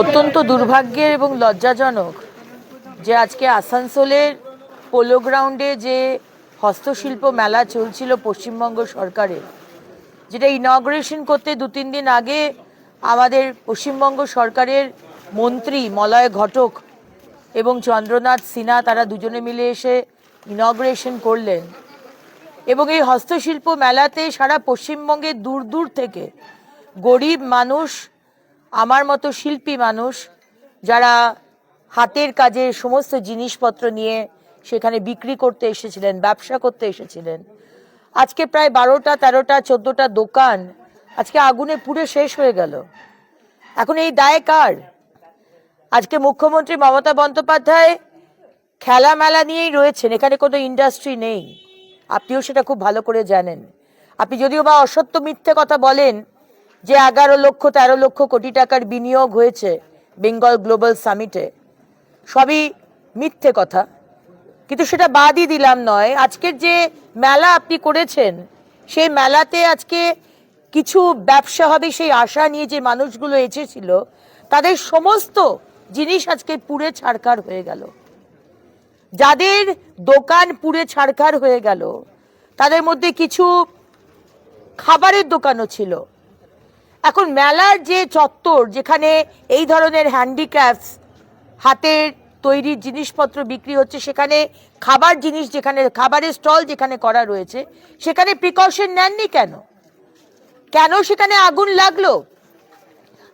অত্যন্ত দুর্ভাগ্যের এবং লজ্জাজনক যে আজকে আসানসোলের পোলো গ্রাউন্ডে যে হস্তশিল্প মেলা চলছিল পশ্চিমবঙ্গ সরকারের, যেটা ইনগ্রেশন করতে দু তিন দিন আগে আমাদের পশ্চিমবঙ্গ সরকারের মন্ত্রী, মলয় ঘটক এবং চন্দ্রনাথ সিনহা তারা দুজনে মিলে এসে ইনগ্রেশন করলেন। এবং এই হস্তশিল্প মেলাতে সারা পশ্চিমবঙ্গে দূর দূর থেকে গরিব মানুষ আমার মতো শিল্পী মানুষ যারা হাতের কাজে সমস্ত জিনিসপত্র নিয়ে সেখানে বিক্রি করতে এসেছিলেন, ব্যবসা করতে এসেছিলেন। আজকে প্রায় বারোটা, তেরোটা, চোদ্দোটা দোকান আজকে আগুনে পুড়ে শেষ হয়ে গেল। এখন এই দায় কার? আজকে মুখ্যমন্ত্রী মমতা বন্দ্যোপাধ্যায় খেলা মেলা নিয়েই রয়েছেন, এখানে কোনো ইন্ডাস্ট্রি নেই। আপনিও সেটা খুব ভালো করে জানেন। আপনি যদিও বা অসত্য মিথ্যে কথা বলেন যে এগারো লক্ষ, তেরো লক্ষ কোটি টাকার বিনিয়োগ হয়েছে বেঙ্গল গ্লোবাল সামিটে, সবই মিথ্যে কথা। কিন্তু সেটা বাদই দিলাম নয়, আজকের যে মেলা আপনি করেছেন, সেই মেলাতে আজকে কিছু ব্যবসা হবে সেই আশা নিয়ে যে মানুষগুলো এসেছিল, তাদের সমস্ত জিনিস আজকে পুড়ে ছাড়খাড় হয়ে গেল। যাদের দোকান পুড়ে ছাড়খাড় হয়ে গেল, তাদের মধ্যে কিছু খাবারের দোকানও ছিল। এখন মেলার যে চত্বর, যেখানে এই ধরনের হ্যান্ডিক্রাফটস হাতের তৈরি জিনিসপত্র বিক্রি হচ্ছে, সেখানে খাবার জিনিস যেখানে, খাবারের স্টল যেখানে করা রয়েছে, সেখানে প্রিকশন নেননি কেন? কেন সেখানে আগুন লাগল?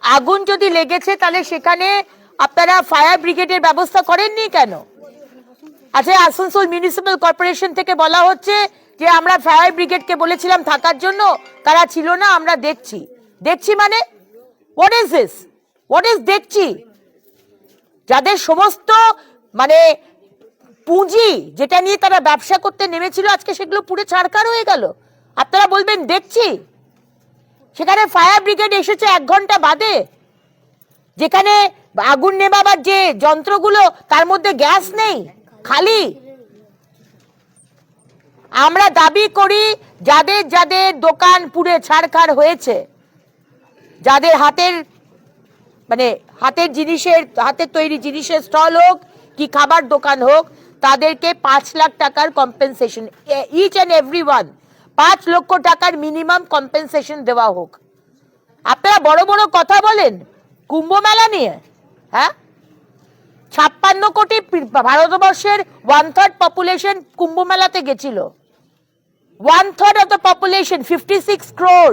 আগুন যদি লেগেছে, তাহলে সেখানে আপনারা ফায়ার ব্রিগেডের ব্যবস্থা করেননি কেন? আচ্ছা আসানসোল মিউনিসিপ্যাল কর্পোরেশন থেকে বলা হচ্ছে যে, আমরা ফায়ার ব্রিগেডকে বলেছিলাম থাকার জন্য, তারা ছিল না, আমরা দেখছি। দেখছি মানে? What is this what is দেখছি? যাদের সমস্ত মানে পুঁজি যেটা নিয়ে তারা ব্যবসা করতে নেমেছিল আজকে সেগুলো পুরো ছাড়কার হয়ে গেল। আপনারা বলবেন, দেখছি। সেখানে ফায়ার ব্রিগেড এসেছে এক ঘণ্টা বাদে। যেখানে আগুন নেবাবার যে যন্ত্রগুলো, তার মধ্যে গ্যাস নেই, খালি। আমরা দাবি করি, যাদের যাদের দোকান পুড়ে ছাড়খাড় হয়েছে। যাদের হাতের মানে হাতের জিনিসের, হাতের তৈরি জিনিসের স্টল হোক কি খাবার দোকান হোক, তাদেরকে পাঁচ লাখ টাকার compensation each and every one পাঁচ লক্ষ টাকার মিনিমাম কম্পেনসেশন দেওয়া হোক। আপনারা বড় বড় কথা বলেন কুম্ভ মেলা নিয়ে হ্যাঁ? ছাপ্পান্ন কোটি ভারতবর্ষের ওয়ান থার্ড পপুলেশন কুম্ভ মেলাতে গেছিল। One third of the population fifty six crore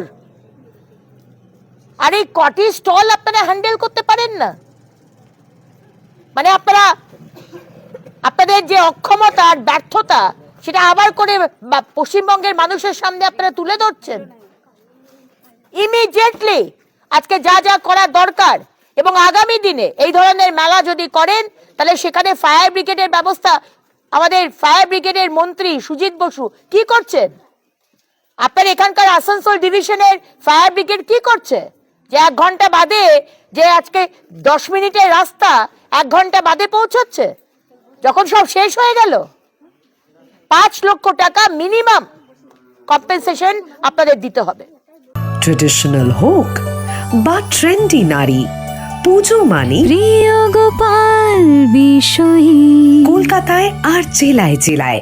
আর এই কটি স্টল আপনারা হ্যান্ডেল করতে পারেন না? মানে আপনারা, আপনাদের যে অক্ষমতা আর ব্যর্থতা, সেটা আবার করে পশ্চিমবঙ্গের মানুষের সামনে আপনারা তুলে ধরছেন। ইমিডিয়েটলি আজকে যা যা করা দরকার, এবং আগামী দিনে এই ধরনের মেলা যদি করেন, তাহলে সেখানে ফায়ার ব্রিগেডের ব্যবস্থা, আমাদের ফায়ার ব্রিগেডের মন্ত্রী সুজিত বসু কি করছেন? আপনার এখানকার আসানসোল ডিভিশনের ফায়ার ব্রিগেড কি করছে? যে এক ঘণ্টা বাদে যে আজকে দশ মিনিটের রাস্তা এক ঘণ্টা বাদে পৌঁছচ্ছে? যখন সব শেষ হয়ে গেল? পাঁচ লক্ষ টাকা মিনিমাম কম্পেনসেশন আপনাদের দিতে হবে। ট্রেডিশনাল হোক বা ট্রেন্ডি নারী পুজো মানে প্রিয় গোপাল বিষয়ী। কলকাতায় আর জেলায় জেলায়।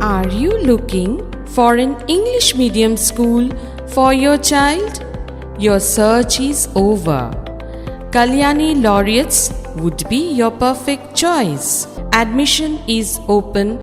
Are you looking for an English medium school for your child? Your search is over. Kalyani Laureates would be your perfect choice. Admission is open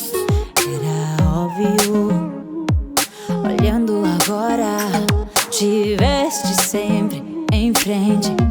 viu. Olhando agora, te veste sempre em frente.